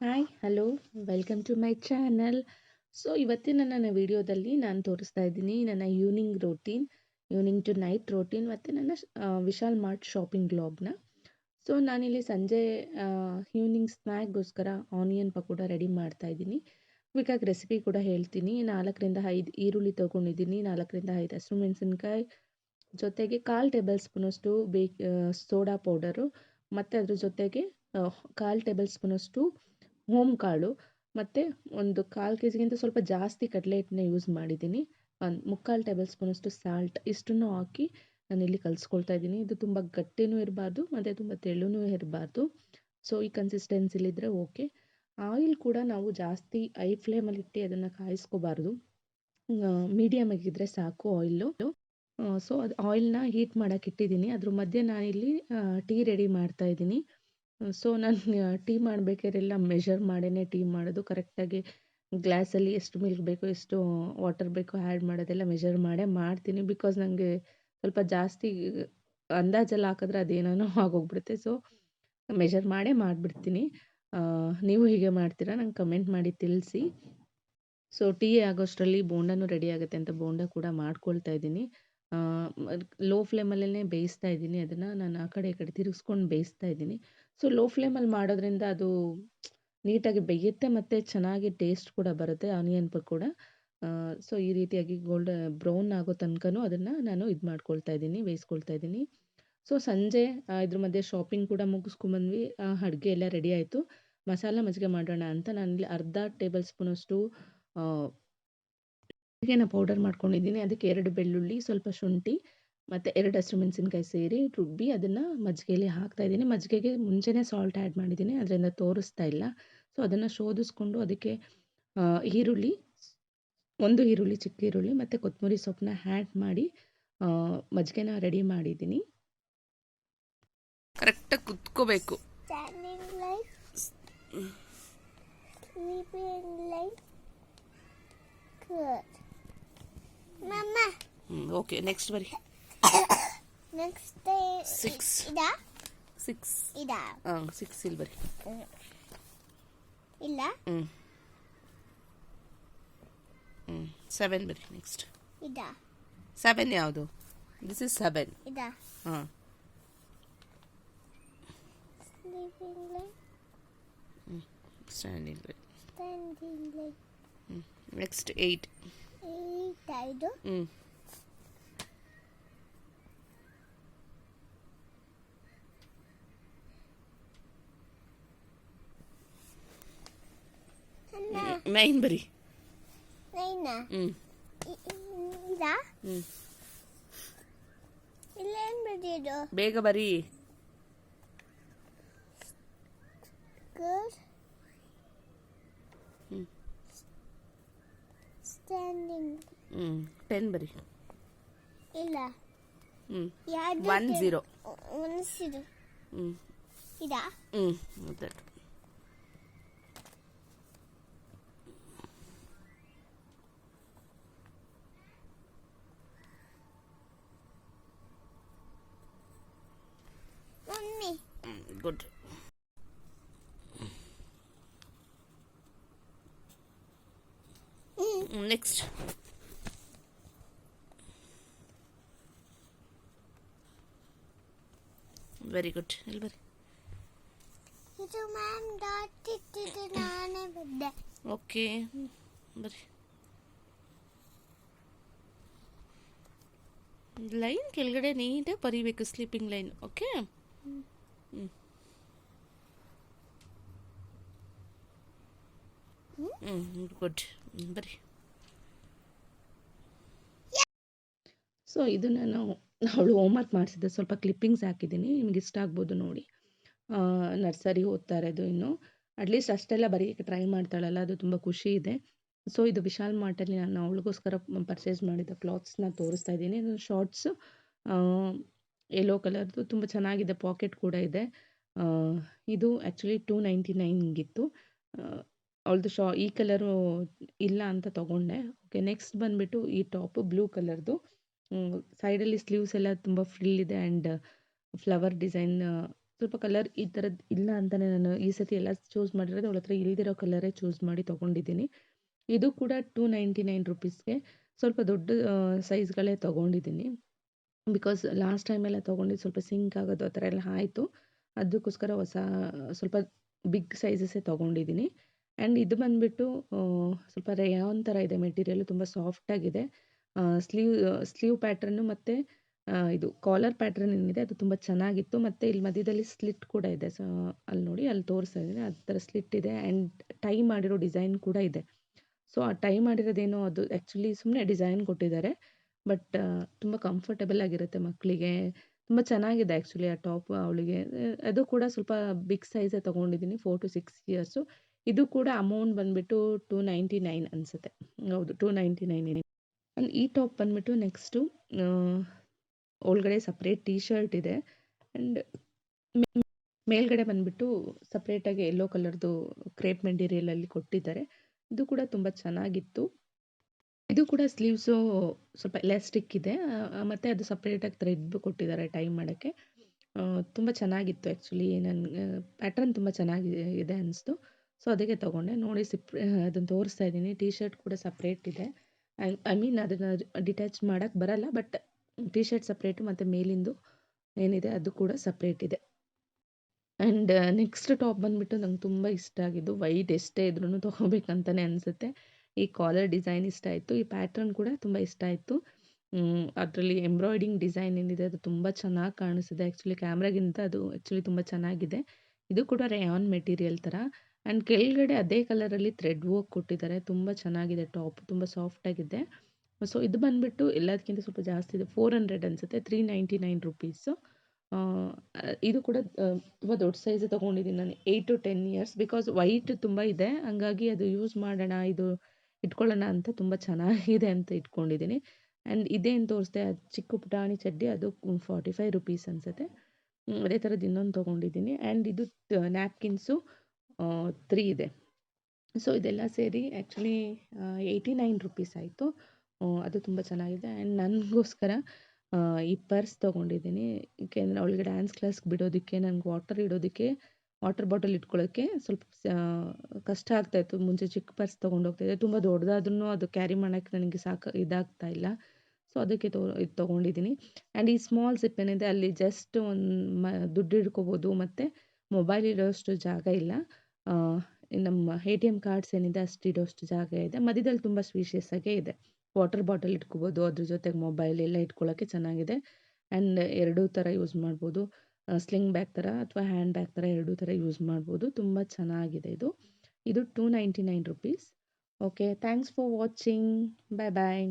Hi hello welcome to my channel so ಇವತ್ತಿನ ನನ್ನ ವಿಡಿಯೋದಲ್ಲಿ ನಾನು ತೋರಿಸ್ತಾ ಇದ್ದೀನಿ ನನ್ನ evening routine evening to night routine ಮತ್ತು ನನ್ನ ವಿಶಾಲ್ ಮಾರ್ಟ್ ಶಾಪಿಂಗ್ ಬ್ಲಾಗ್ನ ಸೊ ನಾನಿಲ್ಲಿ ಸಂಜೆ ಈವ್ನಿಂಗ್ ಸ್ನ್ಯಾಕ್ಗೋಸ್ಕರ ಆನಿಯನ್ ಪಕೋಡ ರೆಡಿ ಮಾಡ್ತಾ ಇದ್ದೀನಿ. ಕ್ವಿಕ್ಕಾಗಿ ರೆಸಿಪಿ ಕೂಡ ಹೇಳ್ತೀನಿ. ನಾಲ್ಕರಿಂದ ಐದು ಈರುಳ್ಳಿ ತೊಗೊಂಡಿದ್ದೀನಿ, ನಾಲ್ಕರಿಂದ ಐದು ಹಸಿರು ಮೆಣಸಿನ್ಕಾಯಿ, ಜೊತೆಗೆ ಕಾಲು ಟೇಬಲ್ ಸ್ಪೂನಷ್ಟು ಬೇಕ್ ಸೋಡಾ ಪೌಡರು, ಮತ್ತು ಅದ್ರ ಜೊತೆಗೆ ಕಾಲು ಟೇಬಲ್ ಸ್ಪೂನಷ್ಟು ಹೋಮ್ ಕಾಳು ಮತ್ತು ಒಂದು ಕಾಲು ಕೆ ಜಿಗಿಂತ ಸ್ವಲ್ಪ ಜಾಸ್ತಿ ಕಡಲೆ ಹಿಟ್ಟನ್ನ ಯೂಸ್ ಮಾಡಿದ್ದೀನಿ. ಒಂದು ಮುಕ್ಕಾಲು ಟೇಬಲ್ ಸ್ಪೂನಷ್ಟು ಸಾಲ್ಟ್ ಇಷ್ಟನ್ನು ಹಾಕಿ ನಾನಿಲ್ಲಿ ಕಲಿಸ್ಕೊಳ್ತಾ ಇದ್ದೀನಿ. ಇದು ತುಂಬ ಗಟ್ಟಿನೂ ಇರಬಾರ್ದು, ಮತ್ತು ತುಂಬ ತೆಳುನೂ ಇರಬಾರ್ದು. ಸೊ ಈ ಕನ್ಸಿಸ್ಟೆನ್ಸಿಲಿದ್ದರೆ ಓಕೆ ಆಯಿಲ್ ಕೂಡ ನಾವು ಜಾಸ್ತಿ ಐ ಫ್ಲೇಮಲ್ಲಿ ಇಟ್ಟು ಅದನ್ನು ಕಾಯಿಸ್ಕೋಬಾರ್ದು. ಮೀಡಿಯಮ್ ಆಗಿದ್ದರೆ ಸಾಕು ಆಯಿಲು ಸೊ ಅದು ಆಯಿಲ್ನ ಹೀಟ್ ಮಾಡೋಕೆ ಇಟ್ಟಿದ್ದೀನಿ. ಅದ್ರ ಮಧ್ಯೆ ನಾನಿಲ್ಲಿ ಟೀ ರೆಡಿ ಮಾಡ್ತಾ ಇದ್ದೀನಿ. ಸೊ ನಾನು ಟೀ ಮಾಡಬೇಕಾದ್ರೆಲ್ಲ ಮೆಷರ್ ಮಾಡೇ ಟೀ ಮಾಡೋದು. ಕರೆಕ್ಟಾಗಿ ಗ್ಲಾಸಲ್ಲಿ ಎಷ್ಟು ಮಿಲ್ಕ್ ಬೇಕು, ಎಷ್ಟು ವಾಟರ್ ಬೇಕು ಆ್ಯಡ್ ಮಾಡೋದೆಲ್ಲ ಮೆಷರ್ ಮಾಡೇ ಮಾಡ್ತೀನಿ. ಬಿಕಾಸ್ ನನಗೆ ಸ್ವಲ್ಪ ಜಾಸ್ತಿ ಅಂದಾಜಲ್ಲಿ ಹಾಕಿದ್ರೆ ಅದೇನೋ ಆಗೋಗ್ಬಿಡುತ್ತೆ. ಸೊ ಮೆಷರ್ ಮಾಡೇ ಮಾಡಿಬಿಡ್ತೀನಿ. ನೀವು ಹೀಗೆ ಮಾಡ್ತೀರಾ? ನಂಗೆ ಕಮೆಂಟ್ ಮಾಡಿ ತಿಳಿಸಿ. ಸೊ ಟೀ ಆಗೋಷ್ಟರಲ್ಲಿ ಬೋಂಡನೂ ರೆಡಿ ಆಗುತ್ತೆ ಅಂತ ಬೋಂಡ ಕೂಡ ಮಾಡ್ಕೊಳ್ತಾ ಇದ್ದೀನಿ. ಲೋ ಫ್ಲೇಮಲ್ಲೇ ಬೇಯಿಸ್ತಾ ಇದ್ದೀನಿ. ಅದನ್ನು ನಾನು ಆ ಕಡೆ ಈ ಕಡೆ ತಿರುಗಿಸ್ಕೊಂಡು ಬೇಯಿಸ್ತಾ ಇದ್ದೀನಿ. ಸೊ ಲೋ ಫ್ಲೇಮಲ್ಲಿ ಮಾಡೋದ್ರಿಂದ ಅದು ನೀಟಾಗಿ ಬೇಯುತ್ತೆ ಮತ್ತು ಚೆನ್ನಾಗಿ ಟೇಸ್ಟ್ ಕೂಡ ಬರುತ್ತೆ ಆನಿಯನ್ ಕೂಡ. ಸೊ ಈ ರೀತಿಯಾಗಿ ಗೋಲ್ಡ್ ಬ್ರೌನ್ ಆಗೋ ತನಕನೂ ಅದನ್ನು ನಾನು ಇದು ಮಾಡ್ಕೊಳ್ತಾ ಇದ್ದೀನಿ, ಬೇಯಿಸ್ಕೊಳ್ತಾ ಇದ್ದೀನಿ. ಸೊ ಸಂಜೆ ಇದ್ರ ಮಧ್ಯೆ ಶಾಪಿಂಗ್ ಕೂಡ ಮುಗಿಸ್ಕೊಂಬಂದ್ವಿ ಅಡುಗೆ ಎಲ್ಲ ರೆಡಿ ಆಯಿತು. ಮಸಾಲ ಮಜ್ಜಿಗೆ ಮಾಡೋಣ ಅಂತ ನಾನಿಲ್ಲಿ ಅರ್ಧ ಟೇಬಲ್ ಸ್ಪೂನಷ್ಟು ಮಜ್ಜಿಗೆನ ಪೌಡರ್ ಮಾಡ್ಕೊಂಡಿದ್ದೀನಿ. ಅದಕ್ಕೆ ಎರಡು ಬೆಳ್ಳುಳ್ಳಿ, ಸ್ವಲ್ಪ ಶುಂಠಿ ಮತ್ತು ಎರಡು ಹಸಿರು ಮೆಣಸಿನ್ಕಾಯಿ ಸೇರಿ ರುಬ್ಬಿ ಅದನ್ನು ಮಜ್ಜಿಗೆಯಲ್ಲಿ ಹಾಕ್ತಾ ಇದ್ದೀನಿ. ಮಜ್ಜಿಗೆಗೆ ಮುಂಚೆನೇ ಸಾಲ್ಟ್ ಆ್ಯಡ್ ಮಾಡಿದ್ದೀನಿ. ಅದರಿಂದ ತೋರಿಸ್ತಾ ಇಲ್ಲ. ಸೊ ಅದನ್ನು ಶೋಧಿಸ್ಕೊಂಡು ಅದಕ್ಕೆ ಈರುಳ್ಳಿ ಒಂದು ಈರುಳ್ಳಿ ಚಿಕ್ಕ ಈರುಳ್ಳಿ ಮತ್ತು ಕೊತ್ತಂಬರಿ ಸೊಪ್ಪನ್ನ ಆ್ಯಡ್ ಮಾಡಿ ಮಜ್ಜಿಗೆನ ರೆಡಿ ಮಾಡಿದ್ದೀನಿ. ಕರೆಕ್ಟಾಗಿ ಕುತ್ಕೋಬೇಕು. Standing like sleeping like good. Okay next ಬರಿ next ಸಿಕ್ಸ್ ಇದಾ ಸಿಕ್ಸ್ ida. ಹಾಂ ಸಿಕ್ಸ್ ಇಲ್ಲಿ ಬರಿ ಇಲ್ಲ ಹ್ಞೂ ಹ್ಞೂ ಸೆವೆನ್ ಬರಿ ನೆಕ್ಸ್ಟ್ ಇದಾ ಸೆವೆನ್ ಯಾವುದು ದಿಸ್ ಇಸ್ ಸೆವೆನ್ ಇದಾ ಹಾಂ sleeping like ಸ್ಟ್ಯಾಂಡಿಂಗ್ ಬರಿ standing like next eight eight ಐದು ಹ್ಞೂ ನೈನ್ ಬರಿ. ಇಲ್ಲೇನ್ ಬರೆಯೋದು ಬೇಗ ಬರಿ. ಸ್ಟ್ಯಾಂಡಿಂಗ್ ಹ್ಞೂ ಟೆನ್ ಬರಿ. ಇಲ್ಲ. ಹ್ಞೂ ಜೀರೋ ಒನ್ ಜೀರೋ ಹ್ಞೂ ಇದಾ? ಹ್ಞೂ ಗುಡ್ ನೆಕ್ಸ್ಟ್ ವೆರಿ ಗುಡ್ ಇಲ್ಲಿ ಬರಿ ಇದು ಮ್ಯಾಮ್ ಡಾಟ್ ಇಟ್ಟಿದ್ದು ನಾನೇ ಬಿದ್ದೆ ಓಕೆ ಬರ್ರಿ ಲೈನ್ ಕೆಳಗಡೆ ನೀಟಾಗಿ ಬರೀಬೇಕು ಸ್ಲೀಪಿಂಗ್ ಲೈನ್ ಓಕೆ ಹ್ಞೂ ಗುಡ್ ಬರ್ರಿ. ಸೊ ಇದು ನಾನು ಅವಳು ಹೋಮ್ವರ್ಕ್ ಮಾಡಿಸಿದ್ದೆ. ಸ್ವಲ್ಪ ಕ್ಲಿಪ್ಪಿಂಗ್ಸ್ ಹಾಕಿದ್ದೀನಿ. ನಿಮ್ಗೆ ಇಷ್ಟ ಆಗ್ಬೋದು ನೋಡಿ. ನರ್ಸರಿ ಓದ್ತಾ ಇರೋದು ಇನ್ನು. ಅಟ್ಲೀಸ್ಟ್ ಅಷ್ಟೆಲ್ಲ ಬರೆಯೋಕ್ಕೆ ಟ್ರೈ ಮಾಡ್ತಾಳಲ್ಲ, ಅದು ತುಂಬ ಖುಷಿ ಇದೆ. ಸೊ ಇದು ವಿಶಾಲ್ ಮಾರ್ಟಲ್ಲಿ ನಾನು ಅವಳಿಗೋಸ್ಕರ ಪರ್ಚೇಸ್ ಮಾಡಿದ ಕ್ಲಾತ್ಸ್ನ ತೋರಿಸ್ತಾ ಇದ್ದೀನಿ. ಇದು ಶಾರ್ಟ್ಸ್ ಯೆಲ್ಲೋ ಕಲರ್ದು ತುಂಬ ಚೆನ್ನಾಗಿದೆ ಪಾಕೆಟ್ ಕೂಡ ಇದೆ. ಇದು ಆ್ಯಕ್ಚುಲಿ ಟೂ ನೈಂಟಿ ನೈನ್ಗಿತ್ತು ಅವಳದು ಶಾ, ಈ ಕಲರು ಇಲ್ಲ ಅಂತ ತೊಗೊಂಡೆ. ಓಕೆ, ನೆಕ್ಸ್ಟ್ ಬಂದುಬಿಟ್ಟು ಈ ಟಾಪು ಬ್ಲೂ ಕಲರ್ದು. ಸೈಡಲ್ಲಿ ಸ್ಲೀವ್ಸ್ ಎಲ್ಲ ತುಂಬ ಫ್ರಿಲ್ ಇದೆ ಆ್ಯಂಡ್ ಫ್ಲವರ್ ಡಿಸೈನ್, ಸ್ವಲ್ಪ ಕಲರ್ ಈ ಥರದ್ದು ಇಲ್ಲ ಅಂತಲೇ ನಾನು ಈ ಸತಿ ಎಲ್ಲ ಚೂಸ್ ಮಾಡಿರೋದು ಅವಳ ಹತ್ರ ಇಲ್ದಿರೋ ಕಲರೇ ಚೂಸ್ ಮಾಡಿ ತೊಗೊಂಡಿದ್ದೀನಿ. ಇದು ಕೂಡ ಟೂ ನೈಂಟಿ ನೈನ್ ರುಪೀಸ್ಗೆ. ಸ್ವಲ್ಪ ದೊಡ್ಡ ಸೈಜ್ಗಳೇ ತೊಗೊಂಡಿದ್ದೀನಿ. ಬಿಕಾಸ್ ಲಾಸ್ಟ್ ಟೈಮೆಲ್ಲ ತೊಗೊಂಡಿದ್ದು ಸ್ವಲ್ಪ ಸಿಂಕ್ ಆಗೋದು ಆ ಥರ ಎಲ್ಲ ಆಯಿತು. ಅದಕ್ಕೋಸ್ಕರ ಹೊಸ, ಸ್ವಲ್ಪ ಬಿಗ್ ಸೈಜಸ್ಸೇ ತೊಗೊಂಡಿದ್ದೀನಿ. ಆ್ಯಂಡ್ ಇದು ಬಂದುಬಿಟ್ಟು ಸ್ವಲ್ಪ ರೇಯಾನ್ ಥರ ಇದೆ ಮೆಟೀರಿಯಲ್ ತುಂಬ ಸಾಫ್ಟಾಗಿದೆ ಸ್ಲೀವ್ ಸ್ಲೀವ್ ಪ್ಯಾಟ್ರನ್ನು ಮತ್ತು ಇದು ಕಾಲರ್ ಪ್ಯಾಟ್ರನ್ ಏನಿದೆ, ಅದು ತುಂಬ ಚೆನ್ನಾಗಿತ್ತು. ಮತ್ತು ಇಲ್ಲಿ ಮಧ್ಯದಲ್ಲಿ ಸ್ಲಿಟ್ ಕೂಡ ಇದೆ. ಸೊ ಅಲ್ಲಿ ನೋಡಿ ಅಲ್ಲಿ ತೋರಿಸ್ತಾ ಇದ್ದೀನಿ. ಆ ಥರ ಸ್ಲಿಟ್ ಇದೆ ಆ್ಯಂಡ್ ಟೈ ಮಾಡಿರೋ ಡಿಸೈನ್ ಕೂಡ ಇದೆ. ಸೊ ಆ ಟೈ ಮಾಡಿರೋದೇನೋ ಅದು ಆ್ಯಕ್ಚುಲಿ ಸುಮ್ಮನೆ ಡಿಸೈನ್ ಕೊಟ್ಟಿದ್ದಾರೆ. ಬಟ್ ತುಂಬ ಕಂಫರ್ಟಬಲ್ ಆಗಿರುತ್ತೆ ಮಕ್ಕಳಿಗೆ ತುಂಬ ಚೆನ್ನಾಗಿದೆ ಆ್ಯಕ್ಚುಲಿ ಆ ಟಾಪ್ ಅವಳಿಗೆ. ಅದು ಕೂಡ ಸ್ವಲ್ಪ ಬಿಗ್ ಸೈಜೇ ತೊಗೊಂಡಿದ್ದೀನಿ ಫೋರ್ ಟು ಸಿಕ್ಸ್ ಇಯರ್ಸು ಇದು ಕೂಡ ಅಮೌಂಟ್ ಬಂದುಬಿಟ್ಟು ಟೂ ನೈಂಟಿ ನೈನ್ ಅನಿಸುತ್ತೆ. ಹೌದು ಟೂ ನೈಂಟಿ ನೈನ್ ಆ್ಯಂಡ್ ಈ ಟಾಪ್ ಬಂದುಬಿಟ್ಟು ನೆಕ್ಸ್ಟು ಒಳಗಡೆ ಸಪ್ರೇಟ್ ಟೀ ಶರ್ಟ್ ಇದೆ. ಆ್ಯಂಡ್ ಮೇಲ್ಗಡೆ ಬಂದುಬಿಟ್ಟು ಸಪ್ರೇಟಾಗಿ ಯೆಲ್ಲೋ ಕಲರ್ದು ಕ್ರೇಪ್ ಮೆಟೀರಿಯಲಲ್ಲಿ ಕೊಟ್ಟಿದ್ದಾರೆ. ಇದು ಕೂಡ ತುಂಬ ಚೆನ್ನಾಗಿತ್ತು. ಇದು ಕೂಡ ಸ್ಲೀವ್ಸು ಸ್ವಲ್ಪ ಎಲಾಸ್ಟಿಕ್ ಇದೆ. ಮತ್ತು ಅದು ಸಪ್ರೇಟಾಗಿ ಥ್ರೆಡ್ ಕೊಟ್ಟಿದ್ದಾರೆ ಟೈ ಮಾಡೋಕ್ಕೆ. ತುಂಬ ಚೆನ್ನಾಗಿತ್ತು ಆ್ಯಕ್ಚುಲಿ ನನ್ನ ಪ್ಯಾಟ್ರನ್ ತುಂಬ ಚೆನ್ನಾಗಿ, ಇದೆ ಅನಿಸ್ತು. ಸೊ ಅದಕ್ಕೆ ತೊಗೊಂಡೆ. ನೋಡಿ ಸಿಪ್ ಅದನ್ನು ತೋರಿಸ್ತಾ ಇದ್ದೀನಿ. ಟೀ ಶರ್ಟ್ ಕೂಡ ಸಪ್ರೇಟ್ ಇದೆ. ಐ ಮೀನ್ ಅದನ್ನು ಡಿಟ್ಯಾಚ್ ಮಾಡೋಕ್ಕೆ ಬರಲ್ಲ ಬಟ್ ಟಿ ಶರ್ಟ್ ಸಪ್ರೇಟು ಮತ್ತು ಮೇಲಿಂದು ಏನಿದೆ ಅದು ಕೂಡ ಸಪ್ರೇಟ್ ಇದೆ. ಆ್ಯಂಡ್ ನೆಕ್ಸ್ಟ್ ಟಾಪ್ ಬಂದುಬಿಟ್ಟು ನಂಗೆ ತುಂಬ ಇಷ್ಟ ಆಗಿದ್ದು ವೈಟ್ ಎಷ್ಟೇ ಇದ್ರೂ ತೊಗೋಬೇಕಂತಲೇ ಅನಿಸುತ್ತೆ. ಈ ಕಾಲರ್ ಡಿಸೈನ್ ಇಷ್ಟ ಆಯಿತು. ಈ ಪ್ಯಾಟ್ರನ್ ಕೂಡ ತುಂಬ ಇಷ್ಟ ಆಯಿತು. ಅದರಲ್ಲಿ ಎಂಬ್ರಾಯ್ಡಿಂಗ್ ಡಿಸೈನ್ ಏನಿದೆ ಅದು ತುಂಬ ಚೆನ್ನಾಗಿ ಕಾಣಿಸಿದೆ. ಆ್ಯಕ್ಚುಲಿ ಕ್ಯಾಮ್ರಾಗಿಂತ ಅದು ಆ್ಯಕ್ಚುಲಿ ತುಂಬ ಚೆನ್ನಾಗಿದೆ. ಇದು ಕೂಡ ರೇಯಾನ್ ಮೆಟೀರಿಯಲ್ ಥರ. ಆ್ಯಂಡ್ ಕೆಳಗಡೆ ಅದೇ ಕಲರಲ್ಲಿ ಥ್ರೆಡ್ ವರ್ಕ್ ಕೊಟ್ಟಿದ್ದಾರೆ. ತುಂಬ ಚೆನ್ನಾಗಿದೆ ಟಾಪ್, ತುಂಬ ಸಾಫ್ಟಾಗಿದೆ ಸೊ, ಇದು ಬಂದುಬಿಟ್ಟು ಎಲ್ಲದಕ್ಕಿಂತ ಸ್ವಲ್ಪ ಜಾಸ್ತಿ ಇದೆ. ಫೋರ್ ಹಂಡ್ರೆಡ್ ಅನಿಸುತ್ತೆ. Three ninety nine rupees. ಇದು ಕೂಡ ತುಂಬ ದೊಡ್ಡ ಸೈಜ್ ತೊಗೊಂಡಿದ್ದೀನಿ ನಾನು. Eight to ten years. Because white ತುಂಬ ಇದೆ. ಹಂಗಾಗಿ ಅದು ಯೂಸ್ ಮಾಡೋಣ, ಇದು ಇಟ್ಕೊಳ್ಳೋಣ ಅಂತ ತುಂಬ ಚೆನ್ನಾಗಿದೆ ಅಂತ ಇಟ್ಕೊಂಡಿದ್ದೀನಿ. ಆ್ಯಂಡ್ ಇದೇನು ತೋರಿಸ್ದೆ ಚಿಕ್ಕ ಪುಟಾಣಿ ಚಡ್ಡಿ, ಅದು ಫಾರ್ಟಿ ಫೈವ್ ರುಪೀಸ್ ಅನಿಸುತ್ತೆ. ಅದೇ ಥರದ್ದು ಇನ್ನೊಂದು ತೊಗೊಂಡಿದ್ದೀನಿ. ಆ್ಯಂಡ್ ಇದು ನ್ಯಾಪ್ಕಿನ್ಸು. ತ್ರೀ ಇದೆ. ಸೊ ಇದೆಲ್ಲ ಸೇರಿ ಆ್ಯಕ್ಚುಲಿ ಏಯ್ಟಿ ನೈನ್ ರುಪೀಸ್ ಆಯಿತು. ಅದು ತುಂಬ ಚೆನ್ನಾಗಿದೆ. ಆ್ಯಂಡ್ ನನಗೋಸ್ಕರ ಈ ಪರ್ಸ್ ತೊಗೊಂಡಿದ್ದೀನಿ. ಏಕೆಂದರೆ ಅವಳಿಗೆ ಡ್ಯಾನ್ಸ್ ಕ್ಲಾಸ್ಗೆ ಬಿಡೋದಕ್ಕೆ, ನನಗೆ ವಾಟರ್ ಇಡೋದಕ್ಕೆ ವಾಟರ್ ಬಾಟಲ್ ಇಟ್ಕೊಳ್ಳೋಕ್ಕೆ ಸ್ವಲ್ಪ ಕಷ್ಟ ಆಗ್ತಾಯಿತ್ತು ಮುಂಚೆ ಚಿಕ್ಕ ಪರ್ಸ್ ತೊಗೊಂಡು ಹೋಗ್ತಾಯಿದ್ದೆ ತುಂಬ ದೊಡ್ಡದಾದ್ರೂ ಅದು ಕ್ಯಾರಿ ಮಾಡೋಕ್ಕೆ ನನಗೆ ಸಾಕು, ಇದಾಗ್ತಾ ಇಲ್ಲ. ಸೊ ಅದಕ್ಕೆ ತೊ, ಇದು ತೊಗೊಂಡಿದ್ದೀನಿ. ಆ್ಯಂಡ್ ಈ ಸ್ಮಾಲ್ ಸಿಪ್ ಏನಿದೆ, ಅಲ್ಲಿ ಜಸ್ಟ್ ಒಂದು ಮ, ದುಡ್ಡು ಇಟ್ಕೋಬೋದು ಮತ್ತು ಮೊಬೈಲ್ ಇಡೋಷ್ಟು ಜಾಗ ಇಲ್ಲ. ನಮ್ಮ ಎ ಟಿ ಎಂ ಕಾರ್ಡ್ಸ್ ಏನಿದೆ, ಅಷ್ಟು ಇಡೋಷ್ಟು ಜಾಗ ಇದೆ. ಮಧ್ಯದಲ್ಲಿ ತುಂಬ ಸ್ವೀಶಿಯಸ್ ಆಗೇ ಇದೆ. ವಾಟರ್ ಬಾಟಲ್ ಇಟ್ಕೋಬೋದು, ಅದ್ರ ಜೊತೆಗೆ ಮೊಬೈಲ್ ಎಲ್ಲ ಇಟ್ಕೊಳ್ಳೋಕ್ಕೆ ಚೆನ್ನಾಗಿದೆ. ಆ್ಯಂಡ್ ಎರಡೂ ಥರ ಯೂಸ್ ಮಾಡ್ಬೋದು. ಸ್ಲಿಂಗ್ ಬ್ಯಾಗ್ ಥರ ಅಥವಾ ಹ್ಯಾಂಡ್ ಬ್ಯಾಗ್ ಥರ ಎರಡೂ ಥರ ಯೂಸ್ ಮಾಡ್ಬೋದು. ತುಂಬ ಚೆನ್ನಾಗಿದೆ ಇದು. ಇದು two ninety nine rupees okay thanks for watching bye bye